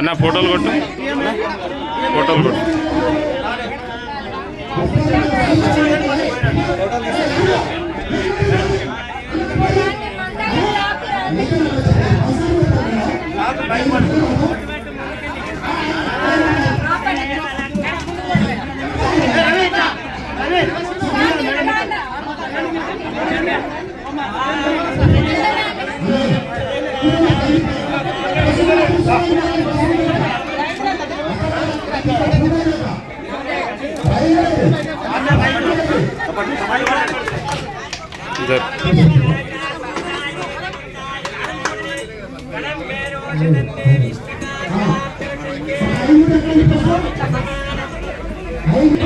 అన్న ఫోటోలు కొట్టు ఫోటోలు కొట్టు Thank you.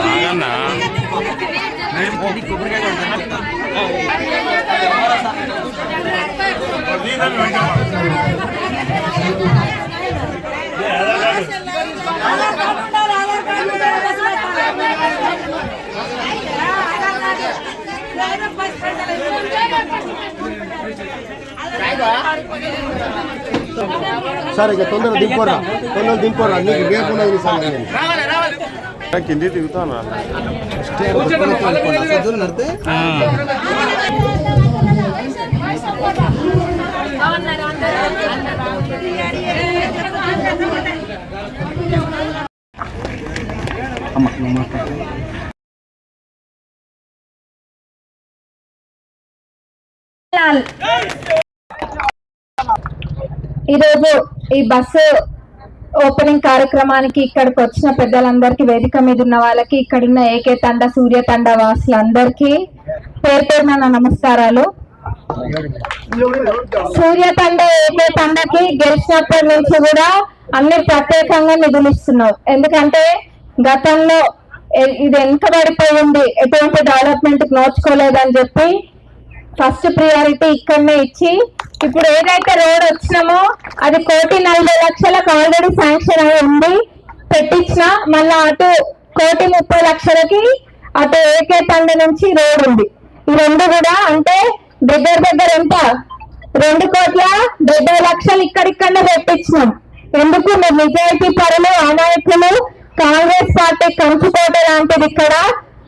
ఆగన్నా సరే ఇక తొందరగా దింపోరా తొందరగా దింపోరా నీకు రేపు ఉన్నది నీ సంగతి. కింది ఈరోజు ఈ బస్సు ఓపెనింగ్ కార్యక్రమానికి ఇక్కడికి వచ్చిన పెద్దలందరికీ వేదిక మీద ఉన్న వాళ్ళకి ఇక్కడున్న ఏకే తండ సూర్య తండ వాసులందరికీ పేరు పేరున నమస్కారాలు. సూర్య తండ ఏకే తండకి గెలిచినప్పటి నుంచి కూడా అన్ని ప్రత్యేకంగా నిధులు ఎందుకంటే గతంలో ఇది వెనుకబడిపోయింది ఎటువంటి డెవలప్మెంట్ నోచుకోలేదని చెప్పి ఫస్ట్ ప్రియారిటీ ఇక్కడనే ఇచ్చి ఇప్పుడు ఏదైతే రోడ్ వచ్చినామో అది కోటి నలభై లక్షలకు ఆల్రెడీ శాంక్షన్ అయి ఉంది. పెట్టించిన మళ్ళా అటు కోటి ముప్పై లక్షలకి అటు ఏకే పండు నుంచి రోడ్ ఉంది. ఈ రెండు కూడా అంటే దగ్గర దగ్గర ఎంత? రెండు కోట్ల డెబ్బై లక్షలు ఇక్కడిక్కడనే పెట్టించినాం. ఎందుకు? మీరు నిజాయితీ పరులు అమాయకులు కాంగ్రెస్ పార్టీ కంచుకోట లాంటిది ఇక్కడ.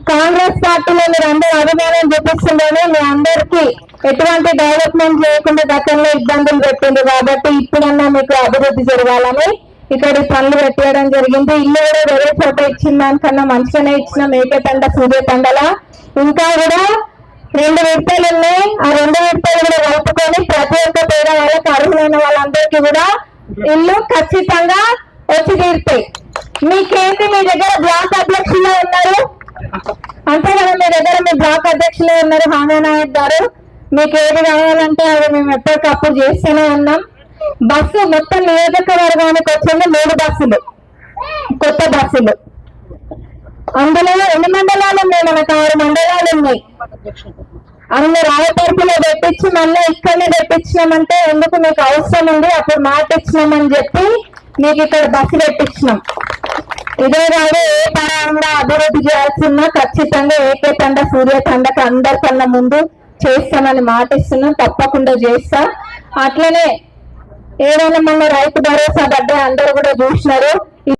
కాంగ్రెస్ పార్టీలో మీరు అందరూ అభిమానం చూపిస్తుందని మీ అందరికీ ఎటువంటి డెవలప్మెంట్ చేయకుండా గతంలో ఇబ్బందులు పెట్టింది కాబట్టి ఇప్పుడన్నా మీకు అభివృద్ధి జరగాలని ఇక్కడ పనులు పెట్టేయడం జరిగింది. ఇల్లు కూడా వేరే చోట ఇచ్చిన దానికన్నా మంచిగానే ఇచ్చిన మేకతండ సూర్య తండలా ఇంకా కూడా రెండు విడతలు ఉన్నాయి. ఆ రెండు విడతలు కూడా కలుపుకొని ప్రతి ఒక్క పేద వాళ్ళకి అర్హులైన వాళ్ళందరికీ కూడా ఇల్లు ఖచ్చితంగా వచ్చి తీరుతాయి. మీకేంటి మీ దగ్గర బ్లాక్ అధ్యక్షులు ఉన్నారు? అంతేగా మీ దగ్గర మీ బ్లాక్ అధ్యక్షులు ఉన్నారు హామీ నాయక్ గారు. మీకు ఏది కావాలంటే అది మేము ఎప్పటికప్పుడు చేస్తూనే ఉన్నాం. బస్సు మొత్తం నియోజకవర్గానికి వచ్చింది మూడు బస్సులు కొత్త బస్సులు. అందులో ఎన్ని మండలాలు ఉన్నాయి? మనకు ఆరు మండలాలు ఉన్నాయి. అన్ని రాయపరుపులో పెట్టించి మళ్ళీ ఇక్కడనే పెట్టించినామంటే ఎందుకు మీకు అవసరం ఉంది? అప్పుడు మాట ఇచ్చినామని చెప్పి మీకు ఇక్కడ బస్సు పెట్టించినాం ఇదే కాదు ఏ పరంగా అభివృద్ధి చేయాల్సిన ఖచ్చితంగా ఏకే తండ సూర్య తండకి అందరికన్నా ముందు చేస్తానని మాటిస్తున్నాం తప్పకుండా చేస్తా. అట్లనే ఏదైనా మన రైతు భరోసా పడ్డ అందరు కూడా చూసినారు.